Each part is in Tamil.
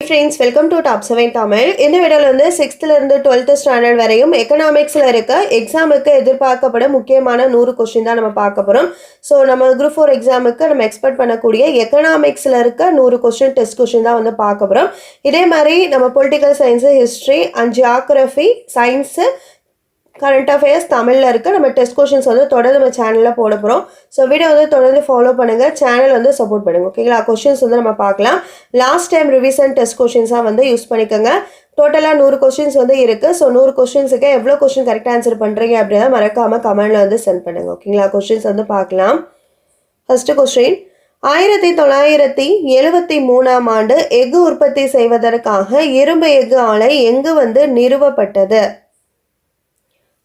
Friends welcome to top seven Tamil இந்த வீடியோவில் வந்து சிக்ஸ்த்துலேருந்து டுவெல்த்து ஸ்டாண்டர்ட் வரையும் எக்கனாமிக்ஸில் இருக்க எக்ஸாமுக்கு எதிர்பார்க்கப்படும் முக்கியமான நூறு கொஸ்டின் தான் நம்ம பார்க்க போகிறோம் ஸோ நம்ம குரூப் ஃபோர் எக்ஸாமுக்கு நம்ம எக்ஸ்பெக்ட் பண்ணக்கூடிய எக்கனாமிக்ஸில் இருக்க நூறு கொஸ்டின் டெஸ்ட் கொஸ்டின் தான் வந்து பார்க்க போகிறோம் இதே மாதிரி நம்ம political science history and geography science current affairs தமிழில் இருக்குது நம்ம டெஸ்ட் கொஷின்ஸ் வந்து தொடர்ந்து நம்ம சேனலில் போட போகிறோம் ஸோ வீடியோ வந்து தொடர்ந்து ஃபாலோ பண்ணுங்கள் சேனல் வந்து சப்போர்ட் பண்ணுங்கள் ஓகேங்களா கொஷின்ஸ் வந்து நம்ம பார்க்கலாம். லாஸ்ட் டைம் ரிவிசன் டெஸ்ட் கொஷின்ஸாக வந்து யூஸ் பண்ணிக்கோங்க. டோட்டலாக நூறு கொஷின்ஸ் வந்து இருக்குது ஸோ நூறு கொஷின்ஸுக்கு எவ்வளோ கொஷின் கரெக்டாக ஆன்சர் பண்ணுறீங்க அப்படின்னா மறக்காமல் கமெண்டில் வந்து சென்ட் பண்ணுங்கள் ஓகேங்களா கொஷின்ஸ் வந்து பார்க்கலாம். ஃபஸ்ட்டு கொஸ்டின் ஆயிரத்தி தொள்ளாயிரத்தி எழுபத்தி மூணாம் ஆண்டு எஃகு உற்பத்தி செய்வதற்காக இரும்பு எஃகு ஆலை எங்கு வந்து நிறுவப்பட்டது?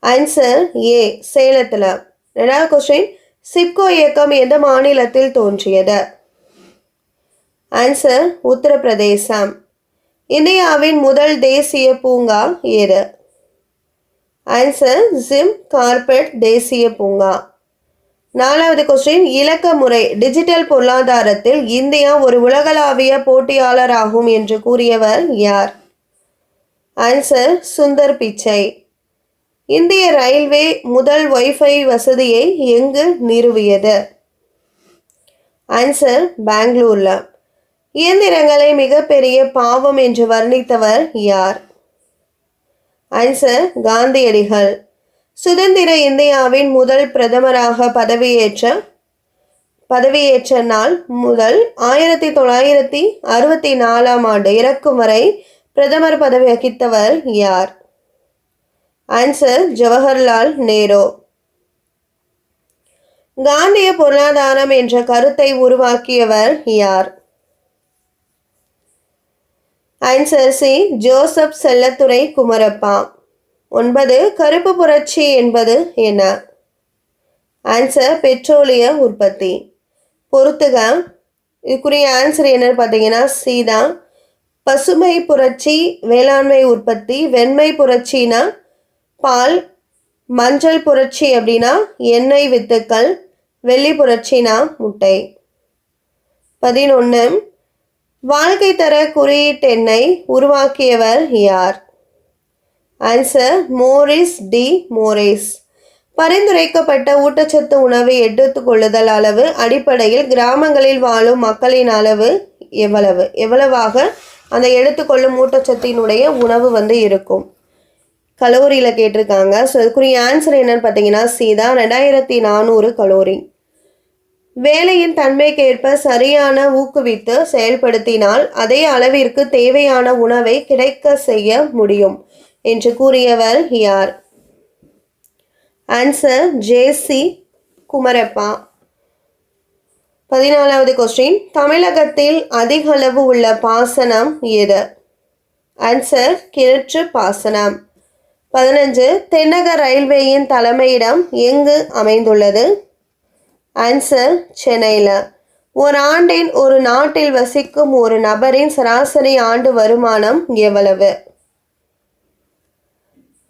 ஆன்சர் ஏ சேலத்தில். ரெண்டாவது கொஸ்டின் சிப்கோ இயக்கம் எந்த மாநிலத்தில் தோன்றியது? ஆன்சர் உத்தரப்பிரதேசம். இந்தியாவின் முதல் தேசிய பூங்கா ஏது ஆன்சர் ஜிம் கார்பெட் தேசிய பூங்கா. நாலாவது கொஸ்டின் இலக்க முறை டிஜிட்டல் பொருளாதாரத்தில் இந்தியா ஒரு உலகளாவிய போட்டியாளராகும் என்று கூறியவர் யார்? ஆன்சர் சுந்தர் பிச்சை. இந்திய ரயில்வே முதல் ஒய்ஃபை வசதியை எங்கு நிறுவியது? ஆன்சர் பெங்களூரில் இயந்திரங்களை மிகப்பெரிய பாவம் என்று வர்ணித்தவர் யார்? ஆன்சர் காந்தியடிகள். சுதந்திர இந்தியாவின் முதல் பிரதமராக பதவியேற்ற பதவியேற்ற நாள் முதல் ஆயிரத்தி தொள்ளாயிரத்தி அறுபத்தி நாலாம் ஆண்டு இறக்கும் வரை பிரதமர் பதவி வகித்தவர் யார்? ஆன்சர் ஜவஹர்லால் நேரு காந்திய பொருளாதாரம் என்ற கருத்தை உருவாக்கியவர் யார்? Answer C Joseph Chellathurai Kumarappa ஒன்பது கருப்பு புரட்சி என்பது என்ன? ஆன்சர் பெட்ரோலிய உற்பத்தி. பொறுத்துக இதுக்குரிய ஆன்சர் என்னன்னு பார்த்தீங்கன்னா சி தான். பசுமை புரட்சி வேளாண்மை உற்பத்தி வெண்மை புரட்சினா பால் மஞ்சள் புரட்சி அப்படின்னா எண்ணெய் வித்துக்கள் வெள்ளி புரட்சினா முட்டை. பதினொன்று வாழ்க்கை தர குறியீட்டெண்ணை உருவாக்கியவர் யார்? ஆன்சர் மோரிஸ் டி மோரிஸ் பரிந்துரைக்கப்பட்ட ஊட்டச்சத்து உணவை எடுத்துக்கொள்ளுதல் அளவு அடிப்படையில் கிராமங்களில் வாழும் மக்களின் அளவு எவ்வளவு? எவ்வளவாக அந்த எடுத்துக்கொள்ளும் ஊட்டச்சத்தினுடைய உணவு வந்து இருக்கும்? கலோரியில் கேட்டிருக்காங்க. ஸோ இதுக்குரிய ஆன்சர் என்னன்னு பார்த்தீங்கன்னா சி தான். ரெண்டாயிரத்தி நானூறு கலோரி. வேலையின் தன்மைக்கேற்ப சரியான ஊக்குவித்து செயல்படுத்தினால் அதே அளவிற்கு தேவையான உணவை கிடைக்க செய்ய முடியும் என்று கூறியவர் யார்? Answer JC Kumarappa. பதினாலாவது கொஸ்டின் தமிழகத்தில் அதிக அளவு உள்ள பாசனம் எது? ஆன்சர் கிணற்று பாசனம். பதினஞ்சு தென்னக ரயில்வேயின் தலைமையிடம் எங்கு அமைந்துள்ளது? ஆன்சர் சென்னையில். ஒரு ஆண்டின் ஒரு நாட்டில் வசிக்கும் ஒரு நபரின் சராசரி ஆண்டு வருமானம் எவ்வளவு?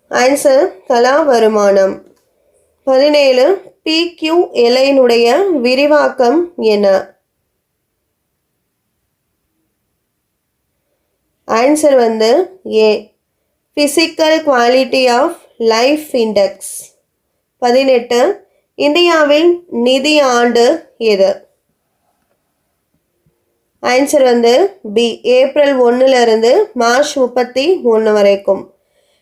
ஆன்சர் தலா வருமானம். பதினேழு பிக்யூ எலையினுடைய விரிவாக்கம் என்ன? ஆன்சர் வந்து A physical quality of life index பதினெட்டு இந்தியாவின் நிதி ஆண்டு எது? ஆன்சர் வந்து பி ஏப்ரல் ஒன்றுலேருந்து மார்ச் முப்பத்தி ஒன்று வரைக்கும்.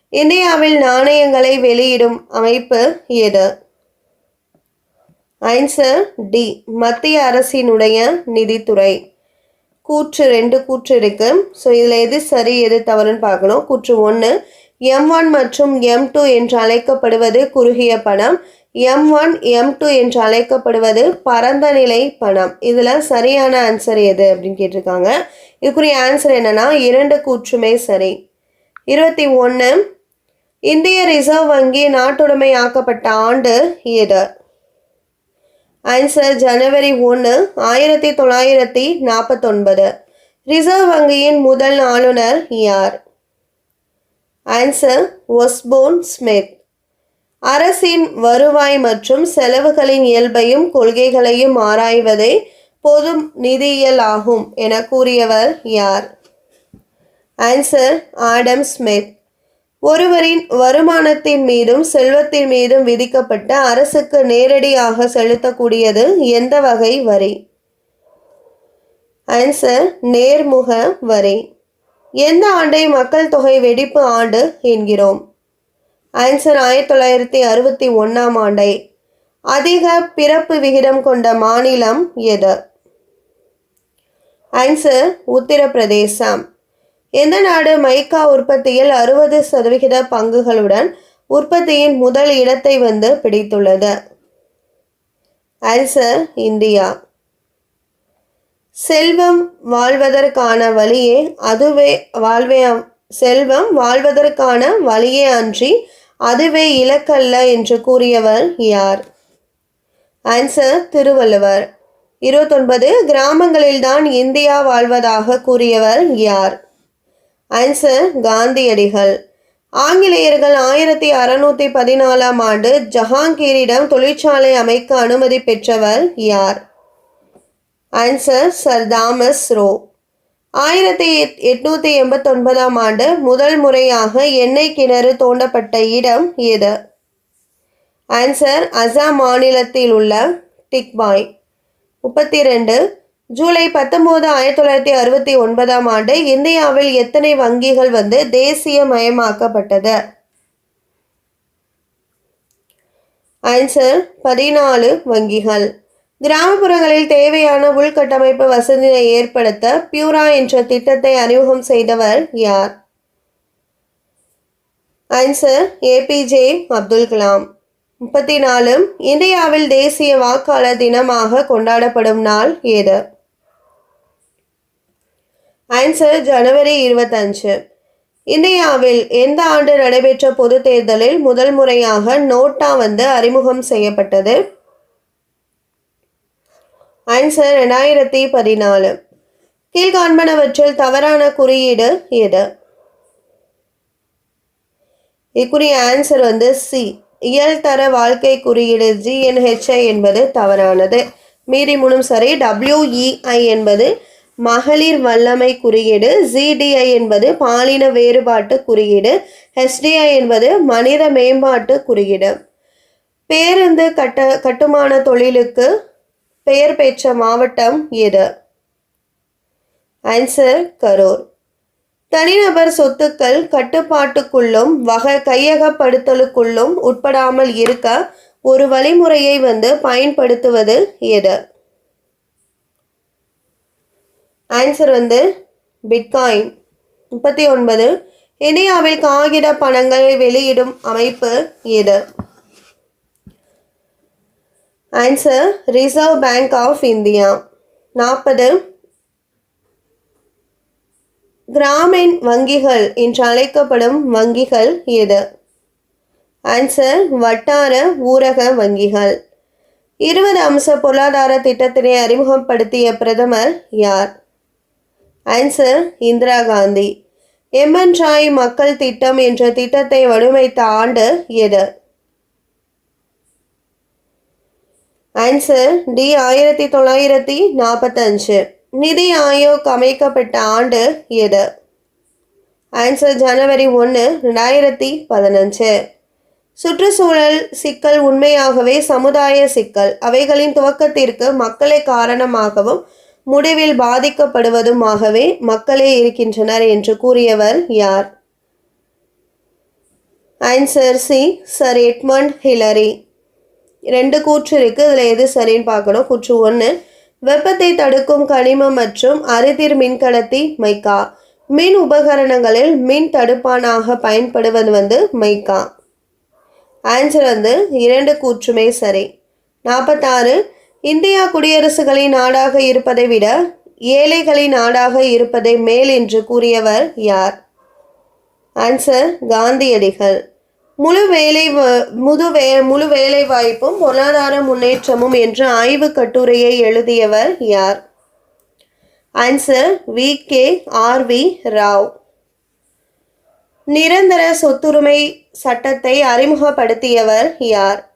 இந்தியாவில் நாணயங்களை வெளியிடும் அமைப்பு எது? ஆன்சர் டி மத்திய அரசினுடைய நிதித்துறை. கூற்று ரெண்டு கூற்று இருக்குது ஸோ இதில் எது சரி எது தவறுன்னு பார்க்கணும். கூற்று ஒன்று எம் ஒன் மற்றும் எம் டூ என்று அழைக்கப்படுவது குறுகிய பணம். எம் ஒன் எம் டூ என்று அழைக்கப்படுவது பரந்த நிலை பணம். இதில் சரியான ஆன்சர் எது அப்படின்னு கேட்டிருக்காங்க. இதுக்குரிய ஆன்சர் என்னன்னா இரண்டு கூற்றுமே சரி. இருபத்தி ஒன்று இந்திய ரிசர்வ் வங்கி நாட்டுடைமையாக்கப்பட்ட ஆண்டு எது? ஆன்சர் ஜனவரி ஒன்று ஆயிரத்தி தொள்ளாயிரத்தி நாற்பத்தொன்பது ரிசர்வ் வங்கியின் முதல் ஆளுநர் யார்? ஆன்சர் ஒஸ்போன் ஸ்மித் அரசின் வருவாய் மற்றும் செலவுகளின் இயல்பையும் கொள்கைகளையும் ஆராய்வதே பொது நிதியியல் ஆகும் என கூறியவர் யார்? ஆன்சர் ஆடம் ஸ்மித் ஒருவரின் வருமானத்தின் மீதும் செல்வத்தின் மீதும் விதிக்கப்பட்ட அரசுக்கு நேரடியாக செலுத்தக்கூடியது எந்த வகை வரி? ஆன்சர் நேர்முக வரி. எந்த ஆண்டை மக்கள் தொகை வெடிப்பு ஆண்டு என்கிறோம்? ஆன்சர் ஆயிரத்தி தொள்ளாயிரத்தி அறுபத்தி ஒன்றாம் ஆண்டை. அதிக பிறப்பு விகிதம் கொண்ட மாநிலம் எது? ஆன்சர் உத்தரப்பிரதேசம். எந்த நாடு மைக்கா உற்பத்தியில் அறுபது சதவிகித பங்குகளுடன் உற்பத்தியின் முதல் இடத்தை வந்து பிடித்துள்ளது? Answer India. செல்வம் வாழ்வதற்கான வழியே அதுவே வாழ்வே செல்வம் வாழ்வதற்கான வழியே அன்றி அதுவே இலக்கல்ல என்று கூறியவர் யார்? ஆன்சர் திருவள்ளுவர். இருபத்தொன்பது கிராமங்களில்தான் இந்தியா வாழ்வதாக கூறியவர் யார்? ஆன்சர் காந்தியடிகள். ஆங்கிலேயர்கள் ஆயிரத்தி அறுநூத்தி பதினாலாம் ஆண்டு ஜஹாங்கீரிடம் தொழிற்சாலை அமைக்க அனுமதி பெற்றவர் யார்? Answer sir Thomas Roe. ஆயிரத்தி எட்நூத்தி எண்பத்தொன்பதாம் ஆண்டு முதல் முறையாக எண்ணெய் கிணறு தோண்டப்பட்ட இடம் எது? ஆன்சர் அசாம் மாநிலத்தில் உள்ள டிக்பாய். முப்பத்தி ரெண்டு ஜூலை பத்தொம்போது ஆயிரத்தி தொள்ளாயிரத்தி அறுபத்தி ஒன்பதாம் ஆண்டு இந்தியாவில் எத்தனை வங்கிகள் வந்து தேசியமயமாக்கப்பட்டது? ஆன்சர் பதினாலு வங்கிகள். கிராமப்புறங்களில் தேவையான உள்கட்டமைப்பு வசதியை ஏற்படுத்த பியூரா என்ற திட்டத்தை அறிமுகம் செய்தவர் யார்? Answer APJ Abdul Kalam. முப்பத்தி நாலு இந்தியாவில் தேசிய வாக்காளர் தினமாக கொண்டாடப்படும் நாள் ஏது? ஆன்சர் ஜனவரி இருபத்தஞ்சு. இந்தியாவில் எந்த ஆண்டு நடைபெற்ற பொது தேர்தலில் முதல் முறையாக நோட்டா வந்து அறிமுகம் செய்யப்பட்டது? ஆன்சர் ரெண்டாயிரத்தி பதினாலு. கீழ்காண்பனவற்றில் தவறான குறியீடு எது? இக்குரிய ஆன்சர் வந்து சி. இயல்தர வாழ்க்கை குறியீடு ஜிஎன்ஹெச்ஐ என்பது தவறானது. மீறி மூணும் சரி டபிள்யூஇஐ என்பது மகளிர் வல்லமை குறியீடு ஜிடிஐ என்பது பாலின வேறுபாட்டு குறியீடு ஹெச்டிஐ என்பது மனித மேம்பாட்டு குறியீடு. பேருந்து கட்ட கட்டுமான தொழிலுக்கு பெயர் பெற்ற மாவட்டம் எது? ஆன்சர் கரூர். தனிநபர் சொத்துக்கள் கட்டுப்பாட்டுக்குள்ளும் வகை கையகப்படுத்தலுக்குள்ளும் உட்படாமல் இருக்க ஒரு வழிமுறையை வந்து பயன்படுத்துவது எது? ஆன்சர் வந்து பிட்காயின் முப்பத்தி ஒன்பது. இந்தியாவில் காகித பணங்களை வெளியிடும் அமைப்பு எது? Answer reserve bank of India நாற்பது. கிராமின் வங்கிகள் என்று அழைக்கப்படும் வங்கிகள் எது? ஆன்சர் வட்டார ஊரக வங்கிகள். இருபது அம்ச பொருளாதார திட்டத்தினை அறிமுகப்படுத்திய பிரதமர் யார்? ஆன்சர் இந்திரா காந்தி எம்என் ராய் மக்கள் திட்டம் என்ற திட்டத்தை வடிவமைத்த ஆண்டு எது? ஆன்சர் டி ஆயிரத்தி தொள்ளாயிரத்தி நாற்பத்தஞ்சு. நிதி ஆயோக் அமைக்கப்பட்ட ஆண்டு எது? ஆன்சர் ஜனவரி ஒன்று ரெண்டாயிரத்தி பதினஞ்சு. சுற்றுச்சூழல் சிக்கல் உண்மையாகவே சமுதாய சிக்கல். அவைகளின் துவக்கத்திற்கு மக்களை காரணமாகவும் முடிவில் பாதிக்கப்படுவதுமாகவே மக்களே இருக்கின்றனர் என்று கூறியவர் யார்? Answer C sir Edmund Hillary ரெண்டு கூற்று இருக்குது இதில் எது சரின்னு பார்க்கணும். கூற்று ஒன்று வெப்பத்தை தடுக்கும் கனிமம் மற்றும் அரிதிர் மின்கடத்தி மைக்கா. மின் உபகரணங்களில் மின் தடுப்பானாக பயன்படுவது வந்து மைக்கா. ஆன்சர் வந்து இரண்டு கூற்றுமே சரி. நாற்பத்தாறு இந்தியா குடியரசுகளின் நாடாக இருப்பதை விட ஏழைகளின் நாடாக இருப்பதை மேல் என்று கூறியவர் யார்? ஆன்சர் காந்தியடிகள். முழு வேலை வ- முது வே முழு வேலை வாய்ப்பும் பொருளாதார முன்னேற்றமும் என்ற ஆய்வு கட்டுரையை எழுதியவர் யார்? Answer V K R V Rao நிரந்தர சொத்துரிமை சட்டத்தை அறிமுகப்படுத்தியவர் யார்?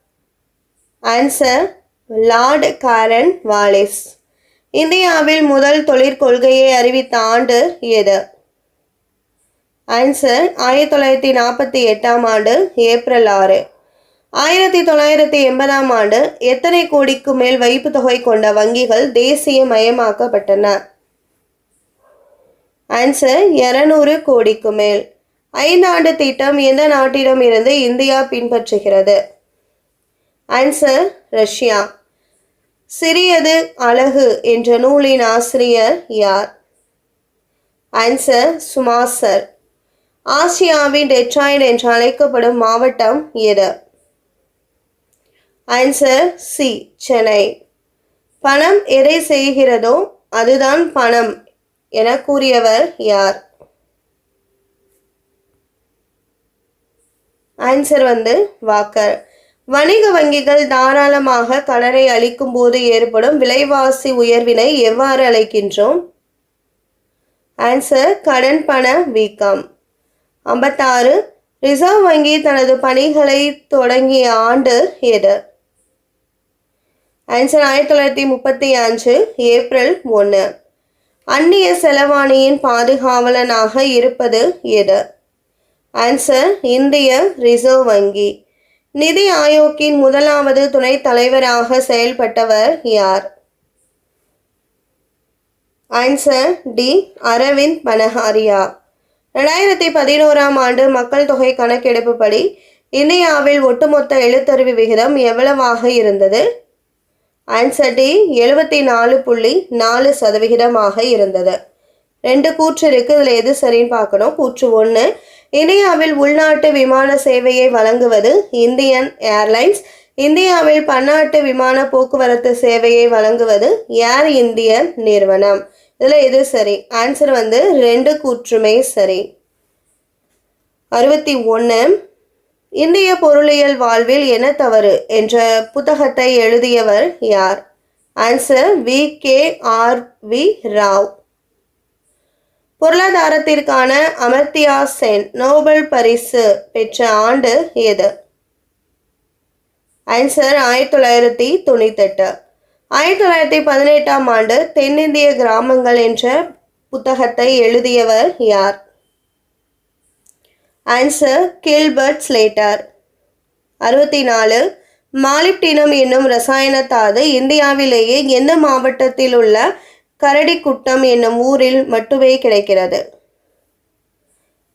Answer lord Cornwallis. இந்தியாவில் முதல் தொழிற்கொள்கையை அறிவித்த ஆண்டு எது? ஆன்சர் ஆயிரத்தி தொள்ளாயிரத்தி நாற்பத்தி எட்டாம் ஆண்டு ஏப்ரல் ஆறு. ஆயிரத்தி தொள்ளாயிரத்தி எண்பதாம் ஆண்டு எத்தனை கோடிக்கு மேல் வைப்பு தொகை கொண்ட வங்கிகள் தேசிய மயமாக்கப்பட்டன? ஆன்சர் இருநூறு கோடிக்கு மேல். ஐந்தாண்டு திட்டம் எந்த நாட்டிடம் இருந்து இந்தியா பின்பற்றுகிறது? Answer Russia. சிறியது அழகு என்ற நூலின் ஆசிரியர் யார்? ஆன்சர் சுமாசர் ஆசியாவின் டெட்ராய்டு என்று அழைக்கப்படும் மாவட்டம் எது? Answer C Chennai. பணம் எதை செய்கிறதோ அதுதான் பணம் என கூறியவர் யார்? ஆன்சர் வந்து வாக்கர். வணிக வங்கிகள் தாராளமாக கடனை அளிக்கும் போது ஏற்படும் விலைவாசி உயர்வினை எவ்வாறு அழைக்கின்றோம் ஆன்சர் கடன் பண வீக்கம். ஐம்பத்தாறு ரிசர்வ் வங்கி தனது பணிகளை தொடங்கிய ஆண்டு எது? ஆன்சர் ஆயிரத்தி தொள்ளாயிரத்தி முப்பத்தி அஞ்சு ஏப்ரல் ஒன்று அந்நிய செலவாணியின் பாதுகாவலனாக இருப்பது எது? ஆன்சர் இந்திய ரிசர்வ் வங்கி. நிதி ஆயோக்கின் முதலாவது துணைத் தலைவராக செயல்பட்டவர் யார்? Answer D Arvind Panagariya. ரெண்டாயிரத்தி பதினோராம் ஆண்டு மக்கள் தொகை கணக்கெடுப்புப்படி இந்தியாவில் ஒட்டுமொத்த எழுத்தறிவு விகிதம் எவ்வளவாக இருந்தது? ஆன்சர் டி எழுபத்தி நாலு புள்ளி நாலு சதவிகிதமாக இருந்தது. ரெண்டு கூற்று இருக்கு. இதில் எது சரின்னு பார்க்கணும். கூற்று ஒன்று இந்தியாவில் உள்நாட்டு விமான சேவையை வழங்குவது இந்தியன் ஏர்லைன்ஸ். இந்தியாவில் பன்னாட்டு விமான போக்குவரத்து சேவையை வழங்குவது ஏர் இந்திய நிறுவனம். இதில் எது சரி? ஆன்சர் வந்து ரெண்டு கூற்றுமே சரி. அறுபத்தி ஒன்று இந்திய பொருளியல் வாழ்வில் என்ன தவறு என்ற புத்தகத்தை எழுதியவர் யார்? Answer V K R V Rao. பொருளாதாரத்திற்கான Amartya Sen Nobel பரிசு பெற்ற ஆண்டு எது ஆன்சர் ஆயிரத்தி தொள்ளாயிரத்தி தொண்ணூத்தெட்டு. ஆயிரத்தி தொள்ளாயிரத்தி பதினெட்டாம் ஆண்டு தென்னிந்திய கிராமங்கள் என்ற புத்தகத்தை எழுதியவர் யார்? Answer Gilbert Slater. அறுபத்தி நாலு மாலிப்டினம் என்னும் ரசாயன தாது இந்தியாவிலேயே எந்த மாவட்டத்தில் உள்ள கரடிக்குட்டம் என்னும் ஊரில் மட்டுமே கிடைக்கிறது.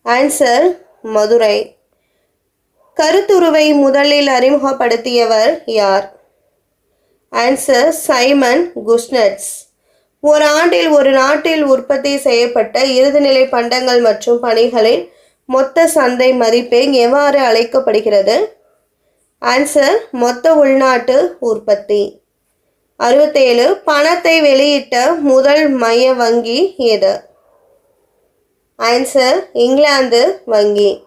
ஆன்சர் மதுரை. கருத்துருவை முதலில் அறிமுகப்படுத்தியவர் யார்? ஆன்சர் சைமன் குஸ்னட்ஸ் ஒரு ஆண்டில் ஒரு நாட்டில் உற்பத்தி செய்யப்பட்ட இறுதிநிலை பண்டங்கள் மற்றும் பணிகளின் மொத்த சந்தை மதிப்பே எவ்வாறு அழைக்கப்படுகிறது? ஆன்சர் மொத்த உள்நாட்டு உற்பத்தி. அறுபத்தேழு பணத்தை வெளியிட்ட முதல் மைய வங்கி எது? ஆன்சர் இங்கிலாந்து வங்கி.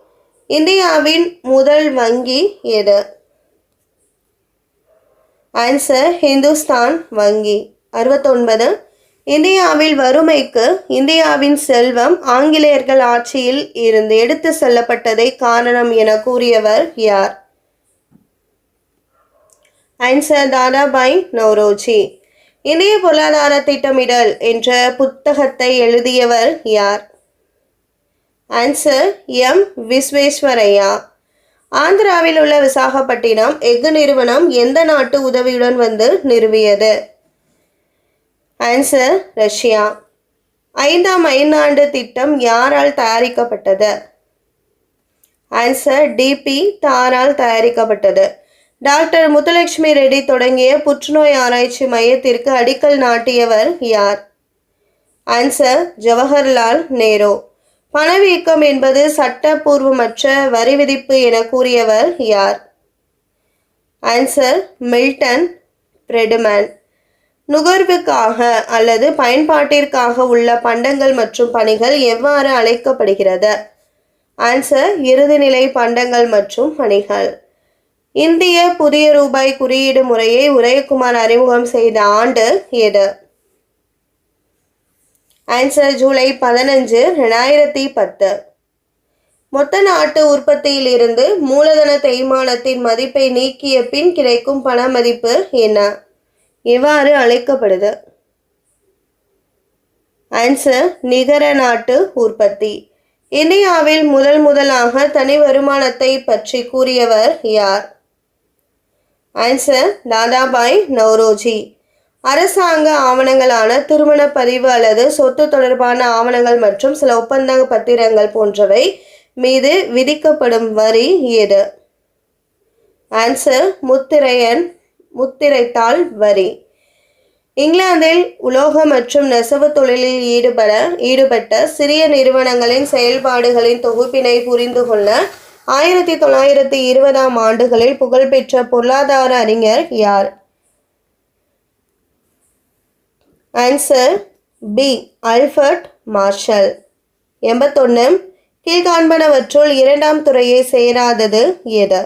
இந்தியாவின் முதல் வங்கி எது? ஆன்சர் ஹிந்துஸ்தான் வங்கி. அறுபத்தொன்பது இந்தியாவில் வறுமைக்கு இந்தியாவின் செல்வம் ஆங்கிலேயர்கள் ஆட்சியில் இருந்து எடுத்து செல்லப்பட்டதை காரணம் என கூறியவர் யார்? ஆன்சர் தாதாபாய் நவ்ரோஜி இந்திய பொருளாதார திட்டமிடல் என்ற புத்தகத்தை எழுதியவர் யார்? Answer M. விஸ்வேஸ்வரையா ஆந்திராவில் உள்ள விசாகப்பட்டினம் எஃகு நிறுவனம் எந்த நாட்டு உதவியுடன் வந்து நிறுவியது? Answer Russia. ஐந்தாம் ஐந்தாண்டு திட்டம் யாரால் தயாரிக்கப்பட்டது? ஆன்சர் டிபி தாரால் தயாரிக்கப்பட்டது. டாக்டர் முத்துலட்சுமி ரெட்டி தொடங்கிய புற்றுநோய் ஆராய்ச்சி மையத்திற்கு அடிக்கல் நாட்டியவர் யார்? ஆன்சர் ஜவஹர்லால் நேரு. பணவீக்கம் என்பது சட்டப்பூர்வமற்ற வரி விதிப்பு என கூறியவர் யார்? ஆன்சர் மில்டன் பிரெடுமேன் நுகர்வுக்காக அல்லது பயன்பாட்டிற்காக உள்ள பண்டங்கள் மற்றும் பணிகள் எவ்வாறு அழைக்கப்படுகிறது? ஆன்சர் இறுதிநிலை பண்டங்கள் மற்றும் பணிகள். இந்திய புதிய ரூபாய் குறியீடு முறையை உதயகுமார் அறிமுகம் செய்த ஆண்டு எது? ஆன்சர் ஜூலை பதினஞ்சு ரெண்டாயிரத்தி பத்து. மொத்த நாட்டு உற்பத்தியில் இருந்து மூலதன தேய்மானத்தின் மதிப்பை நீக்கிய பின் கிடைக்கும் பண மதிப்பு என்ன? எவ்வாறு அழைக்கப்படுது. ஆன்சர் நிகர நாட்டு உற்பத்தி. இந்தியாவில் முதல் முதலாக தனி வருமானத்தை பற்றி கூறியவர் யார்? ஆன்சர் தாதாபாய் நவ்ரோஜி. அரசாங்க ஆவணங்களான திருமண பதிவு அல்லது சொத்து தொடர்பான ஆவணங்கள் மற்றும் சில ஒப்பந்த பத்திரங்கள் போன்றவை மீது விதிக்கப்படும் வரி எது ஆன்சர் முத்திரையன் முத்திரைத்தாள் வரி. இங்கிலாந்தில் உலோக மற்றும் நெசவு தொழிலில் ஈடுபட ஈடுபட்ட சிறிய நிறுவனங்களின் செயல்பாடுகளின் தொகுப்பினை புரிந்து கொள்ள ஆயிரத்தி தொள்ளாயிரத்தி இருபதாம் ஆண்டுகளில் புகழ்பெற்ற பொருளாதார அறிஞர் யார்? ஆன்சர் பி அல்ஃபர்ட் மார்ஷல் எண்பத்தொன்று கீழ்காண்பனவற்றுள் இரண்டாம் துறையை சேராதது எது?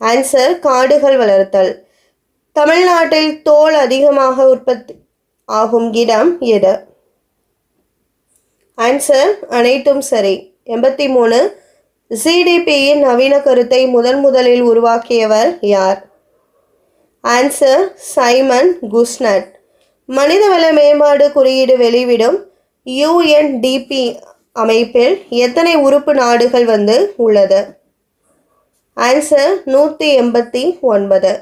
ஆன்சர் காடுகள் வளர்த்தல். தமிழ்நாட்டில் தோல் அதிகமாக உற்பத்தி ஆகும் இடம் எது? ஆன்சர் அனைத்தும் சரி. எண்பத்தி மூணு ஜிடிபியின் நவீன கருத்தை முதன் முதலில் உருவாக்கியவர் யார்? ஆன்சர் சைமன் குஸ்னட் மனிதவள மேம்பாடு குறியீடு வெளிவிடும் யுஎன்டிபி அமைப்பில் எத்தனை உறுப்பு நாடுகள் வந்து உள்ளது? ஆன்சர் நூற்றி எண்பத்தி ஒன்பது.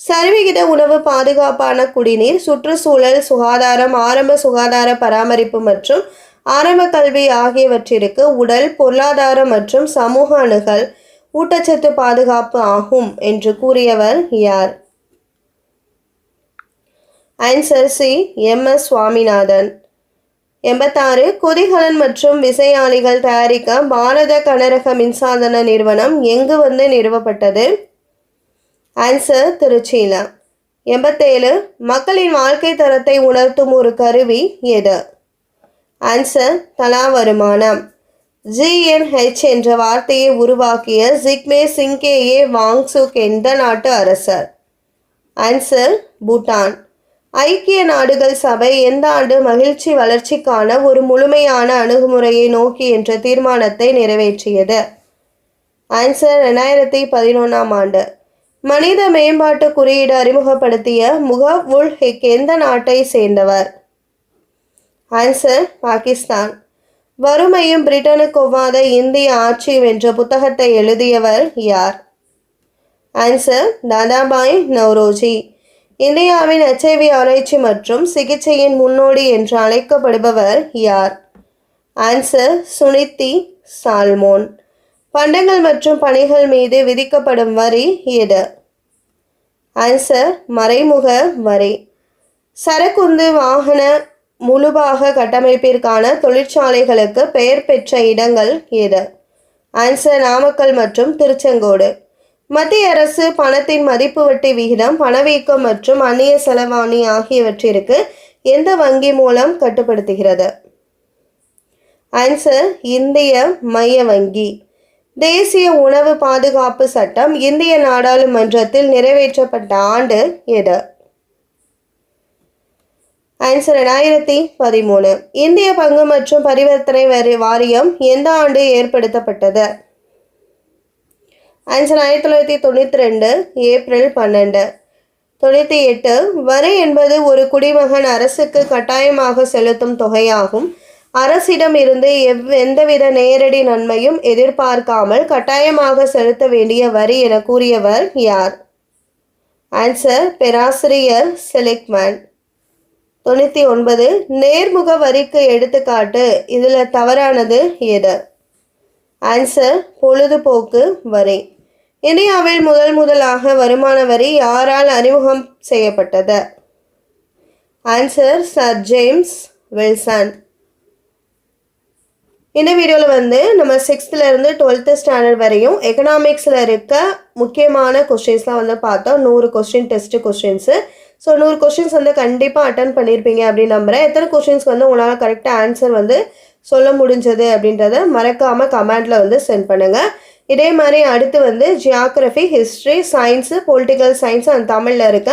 சரிவிகித உணவு பாதுகாப்பான குடிநீர் சுற்றுச்சூழல் சுகாதாரம் ஆரம்ப சுகாதார பராமரிப்பு மற்றும் ஆரம்ப கல்வி ஆகியவற்றிற்கு உடல் பொருளாதார மற்றும் சமூக அணுகல் ஊட்டச்சத்து பாதுகாப்பு ஆகும் என்று கூறியவர் யார்? Answer C. M. S. Swaminathan. எண்பத்தாறு கொதிகலன் மற்றும் விசையாளிகள் தயாரிக்க பாரத கனரக மின்சாதன நிறுவனம் எங்கு வந்து நிறுவப்பட்டது? ஆன்சர் திருச்சியில். எண்பத்தேழு மக்களின் வாழ்க்கை தரத்தை உணர்த்தும் ஒரு கருவி எது? ஆன்சர் தலா வருமானம் ஜிஎன்ஹெச் என்ற வார்த்தையை உருவாக்கிய ஜிக்மே சிங்கேயே வாங்சுக் எந்த நாட்டு அரசர். ஆன்சர் பூட்டான். ஐக்கிய நாடுகள் சபை எந்த ஆண்டு மகிழ்ச்சி வளர்ச்சிக்கான ஒரு முழுமையான அணுகுமுறையை நோக்கி என்ற தீர்மானத்தை நிறைவேற்றியது? ஆன்சர் ரெண்டாயிரத்தி பதினொன்றாம் ஆண்டு. மனித மேம்பாட்டு குறியீடு அறிமுகப்படுத்திய முகப் உல் எந்த நாட்டை சேர்ந்தவர்? ஆன்சர் பாகிஸ்தான். வறுமையும் பிரிட்டனுக்கு ஒவ்வாத இந்திய ஆட்சி என்ற புத்தகத்தை எழுதியவர் யார்? ஆன்சர் தாதாபாய் நவ்ரோஜி. இந்தியாவின் எச்ஐவி ஆராய்ச்சி மற்றும் சிகிச்சையின் முன்னோடி என்று அழைக்கப்படுபவர் யார்? Answer Suniti Solomon. பண்டங்கள் மற்றும் பணிகள் மீது விதிக்கப்படும் வரி எது? ஆன்சர் மறைமுக வரி. சரக்குந்து வாகன முழுபாக கட்டமைப்பிற்கான தொழிற்சாலைகளுக்கு பெயர் பெற்ற இடங்கள் எது ஆன்சர் நாமக்கல் மற்றும் திருச்செங்கோடு. மத்திய அரசு பணத்தின் மதிப்பு வட்டி விகிதம் பணவீக்கம் மற்றும் அந்நிய செலவாணி ஆகியவற்றிற்கு எந்த வங்கி மூலம் கட்டுப்படுத்துகிறது? ஆன்சர் இந்திய மைய வங்கி. தேசிய உணவு பாதுகாப்பு சட்டம் இந்திய நாடாளுமன்றத்தில் நிறைவேற்றப்பட்ட ஆண்டு எது ஆன்சர் ரெண்டாயிரத்தி பதிமூணு. இந்திய பங்கு மற்றும் பரிவர்த்தனை வரி வாரியம் எந்த ஆண்டு ஏற்படுத்தப்பட்டது? ஆன்சர் ஆயிரத்தி தொள்ளாயிரத்தி தொண்ணூற்றி ரெண்டு ஏப்ரல் பன்னெண்டு. தொண்ணூற்றி எட்டு வரி என்பது ஒரு குடிமகன் அரசுக்கு கட்டாயமாக செலுத்தும் தொகையாகும். அரசிடம் இருந்து எவ் எந்தவித நேரடி நன்மையும் எதிர்பார்க்காமல் கட்டாயமாக செலுத்த வேண்டிய வரி என கூறியவர் யார்? ஆன்சர் பேராசிரியர் செலிக்மேன். தொண்ணூற்றி ஒன்பது நேர்முக வரிக்கு எடுத்துக்காட்டு. இதில் தவறானது எது? ஆன்சர் பொழுதுபோக்கு வரி. இந்தியாவில் முதல் முதலாக வருமான வரி யாரால் அறிமுகம் செய்யப்பட்டது? ஆன்சர் சர் ஜேம்ஸ் வில்சன் இந்த வீடியோவில் வந்து நம்ம சிக்ஸ்த்துலேருந்து டுவெல்த்து ஸ்டாண்டர்ட் வரையும் எக்கனாமிக்ஸில் இருக்க முக்கியமான கொஸ்டின்ஸ்லாம் வந்து பார்த்தோம். நூறு கொஸ்டின் டெஸ்ட்டு கொஸ்டின்ஸு ஸோ நூறு கொஷின்ஸ் வந்து கண்டிப்பாக அட்டன் பண்ணியிருப்பீங்க அப்படின்னு நம்புகிறேன் எத்தனை கொஷின்ஸ்க்கு வந்து உங்களால் கரெக்டாக ஆன்சர் வந்து சொல்ல முடிஞ்சது அப்படின்றத மறக்காமல் கமெண்டில் வந்து சென்ட் பண்ணுங்கள் இதே மாதிரி அடுத்து வந்து geography history science political science and தமிழில் இருக்க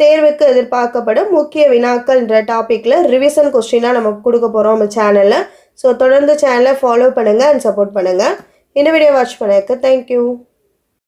தேர்வுக்கு எதிர்பார்க்கப்படும் முக்கிய வினாக்கள்ன்ற டாப்பிக்கில் ரிவிஷன் கொஸ்டினாக நம்ம கொடுக்க போகிறோம் நம்ம சேனலில் ஸோ தொடர்ந்து சேனலை ஃபாலோ பண்ணுங்கள் அண்ட் சப்போர்ட் பண்ணுங்கள் இந்த வீடியோ வாட்ச் பண்ணக்கு தேங்க்யூ